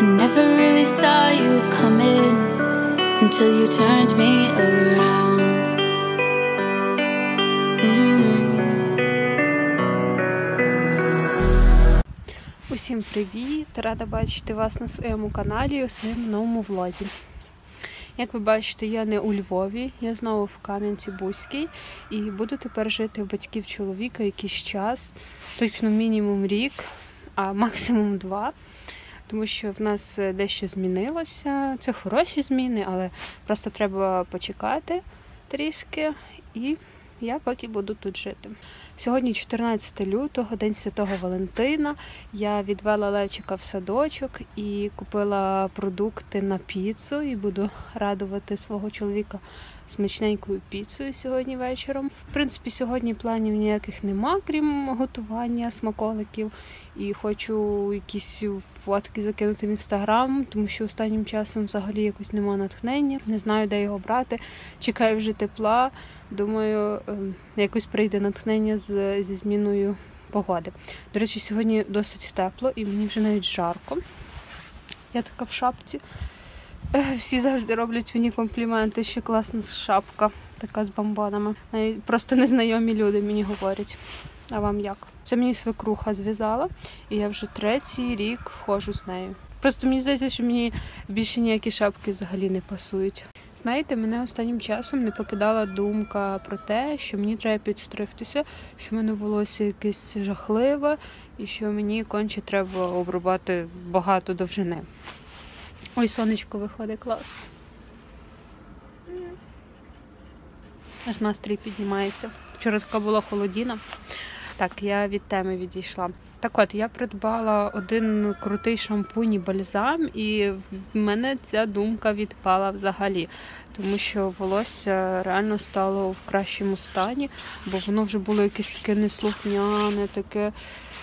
Never really saw you coming until you turned me around. Mm. Усім привіт! Рада бачити вас на своєму каналі і у своєму новому влозі. Як ви бачите, я не у Львові, я знову в Кам'янці-Бузькій і буду тепер жити у батьків чоловіка якийсь час, точно мінімум рік, а максимум два. Тому що в нас е, дещо змінилося. Це хороші зміни, але просто треба почекати трішки. І я поки буду тут жити. Сьогодні 14 лютого, день Святого Валентина. Я відвела Левчика в садочок і купила продукти на піцу і буду радувати свого чоловіка смачненькою піцею сьогодні вечором. В принципі, сьогодні планів ніяких нема, крім готування смаколиків. І хочу якісь фотки закинути в інстаграм, тому що останнім часом взагалі якось нема натхнення. Не знаю, де його брати. Чекаю вже тепла. Думаю, ем, якось прийде натхнення з, зі зміною погоди. До речі, сьогодні досить тепло і мені вже навіть жарко. Я така в шапці. Всі завжди роблять мені компліменти, що класна шапка, така з бомбонами. Просто незнайомі люди мені говорять. А вам як? Це мені свекруха зв'язала, і я вже третій рік ходжу з нею. Просто мені здається, що мені більше ніякі шапки взагалі не пасують. Знаєте, мене останнім часом не покидала думка про те, що мені треба підстригтися, що в мене волосся якесь жахливе, і що мені конче треба обрубати багато довжини. Ой, сонечко виходить клас. Аж настрій піднімається. Вчора така була холодіна. Так, я від теми відійшла. Так от, я придбала один крутий шампунь і бальзам, і в мене ця думка відпала взагалі, тому що волосся реально стало в кращому стані, бо воно вже було якесь таке неслухняне, таке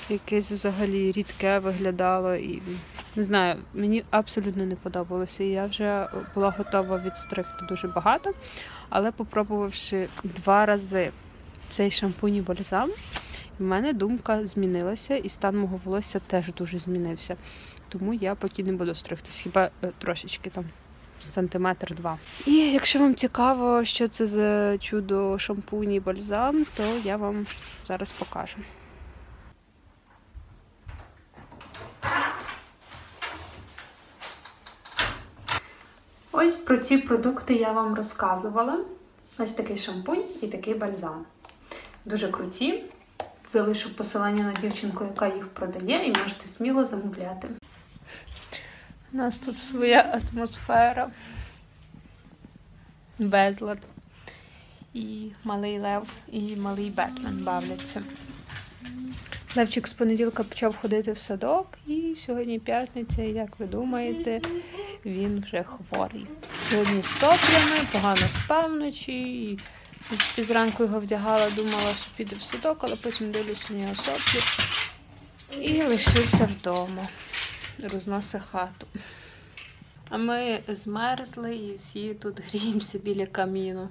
якесь взагалі рідке виглядало. І не знаю, мені абсолютно не подобалося. І я вже була готова відстригти дуже багато, але попробувавши два рази цей шампунь і бальзам, в мене думка змінилася, і стан мого волосся теж дуже змінився. Тому я поки не буду стригтись, хіба е, трошечки там сантиметр два. І якщо вам цікаво, що це за чудо шампунь і бальзам, то я вам зараз покажу. Ось про ці продукти я вам розказувала. Ось такий шампунь і такий бальзам. Дуже круті. Залишу посилання на дівчинку, яка їх продає, і можете сміло замовляти. У нас тут своя атмосфера. Безлад. І малий Лев, і малий Бетмен бавляться. Левчик з понеділка почав ходити в садок, і сьогодні п'ятниця, як ви думаєте, він вже хворий. Сьогодні з соплями, погано спав вночі. Зранку його вдягала, думала, що піде в садок, але потім дивлюся в нього соплі. І лишився вдома. Розносить хату. А ми змерзли і всі тут гріємося біля каміну.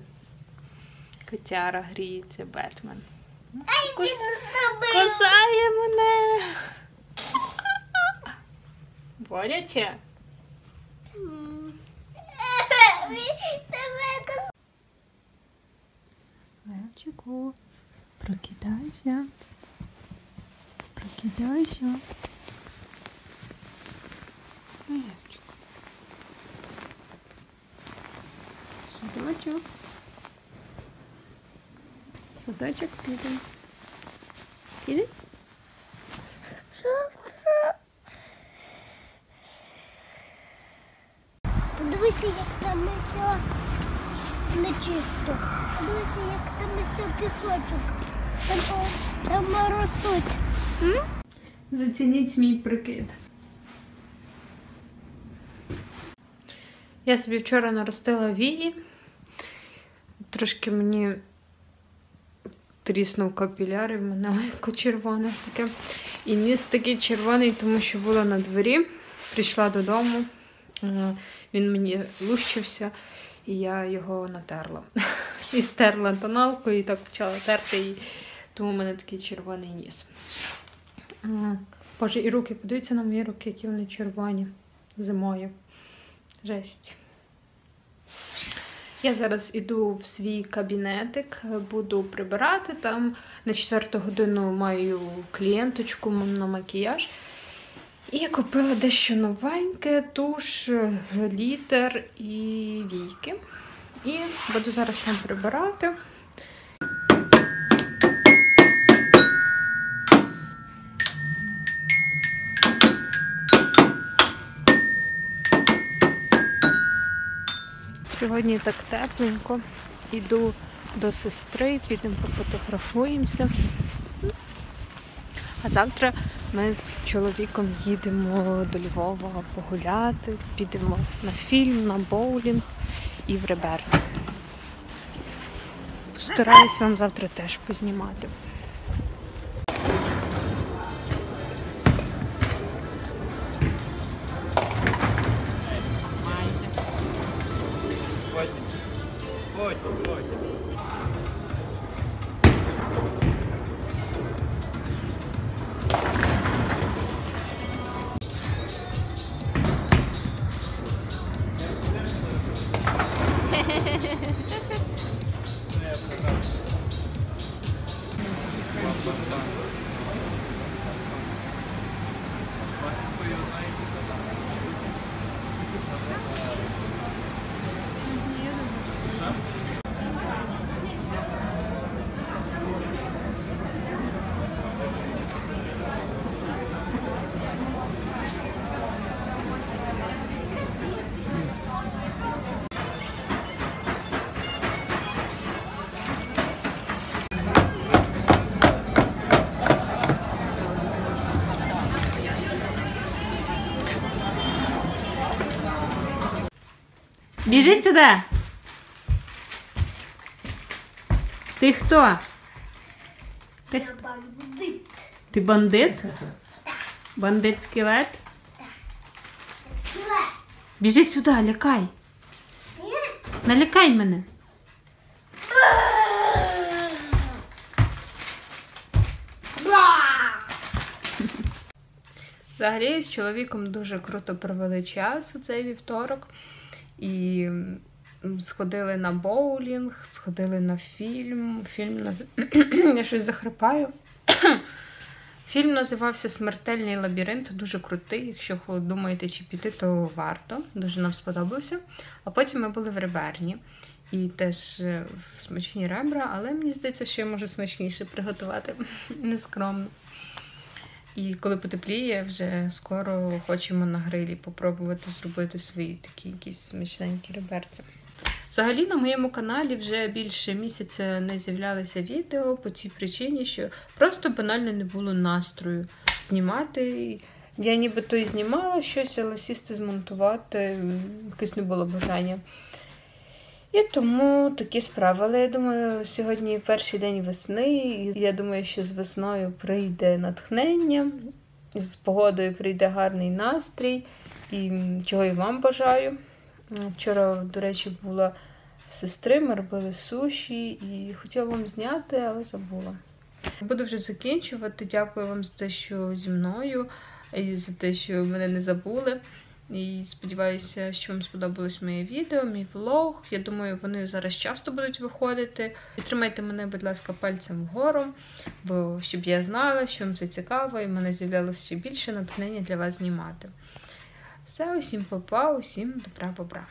Котяра гріється, Бетмен. Кус... Кусає мене. Боляче? М. Левчику, прокидайся. Прокидайся. Левчик. Садочок. Садочок піде. Піде? Подивися, як там все нечисто. Подивися, як там все пісочок. Там, там ростуть. Зацініть мій прикид. Я собі вчора наростила вії. Трошки мені тріснув капіляр, і в мене червоне таке. І ніс такий червоний, тому що була на дворі. Прийшла додому, е, він мені лущився, і я його натерла. І стерла тоналкою, і так почала терти, і тому в мене такий червоний ніс. Боже, і руки, подивіться на мої руки, які вони червоні. зимою. Жесть. Я зараз іду в свій кабінетик, буду прибирати там. На четверту годину маю клієнточку на макіяж. І купила дещо новеньке, туш, глітер і війки. І буду зараз там прибирати. Сьогодні так тепленько. Іду до сестри, підемо пофотографуємося. А завтра ми з чоловіком їдемо до Львова погуляти, підемо на фільм, на боулінг і в ребер. Стараюсь вам завтра теж познімати. Біжи сюди. Ти хто? Ти, Бандит. ти бандит? Бандит скелет? Скелет. Біжи сюди, лякай. Налякай мене. Взагалі з чоловіком дуже круто провели час у цей вівторок. І сходили на боулінг, сходили на фільм. Фільм наз... Я щось захрипаю. Фільм називався Смертельний лабіринт, дуже крутий. Якщо думаєте, чи піти, то варто. Дуже нам сподобався. А потім ми були в реберні. І теж е, в смачні ребра, але мені здається, що я можу смачніше приготувати. Нескромно. І коли потепліє, вже скоро хочемо на грилі попробувати зробити свої такі якісь смачненькі реберці. Взагалі на моєму каналі вже більше місяця не з'являлися відео по цій причині, що просто банально не було настрою знімати. Я нібито і знімала щось, але сісти змонтувати м, якось не було бажання. І тому такі справи. Але я думаю, сьогодні перший день весни, і я думаю, що з весною прийде натхнення, з погодою прийде гарний настрій, і чого і вам бажаю. Вчора, до речі, була в сестри, ми робили суші і хотіла вам зняти, але забула. Буду вже закінчувати. Дякую вам за те, що зі мною, і за те, що мене не забули. І сподіваюся, що вам сподобалось моє відео, мій влог. Я думаю, вони зараз часто будуть виходити. Підтримайте мене, будь ласка, пальцем вгору, бо щоб я знала, що вам це цікаво, і в мене з'являлося ще більше натхнення для вас знімати. Все, усім попа, усім добра бобра.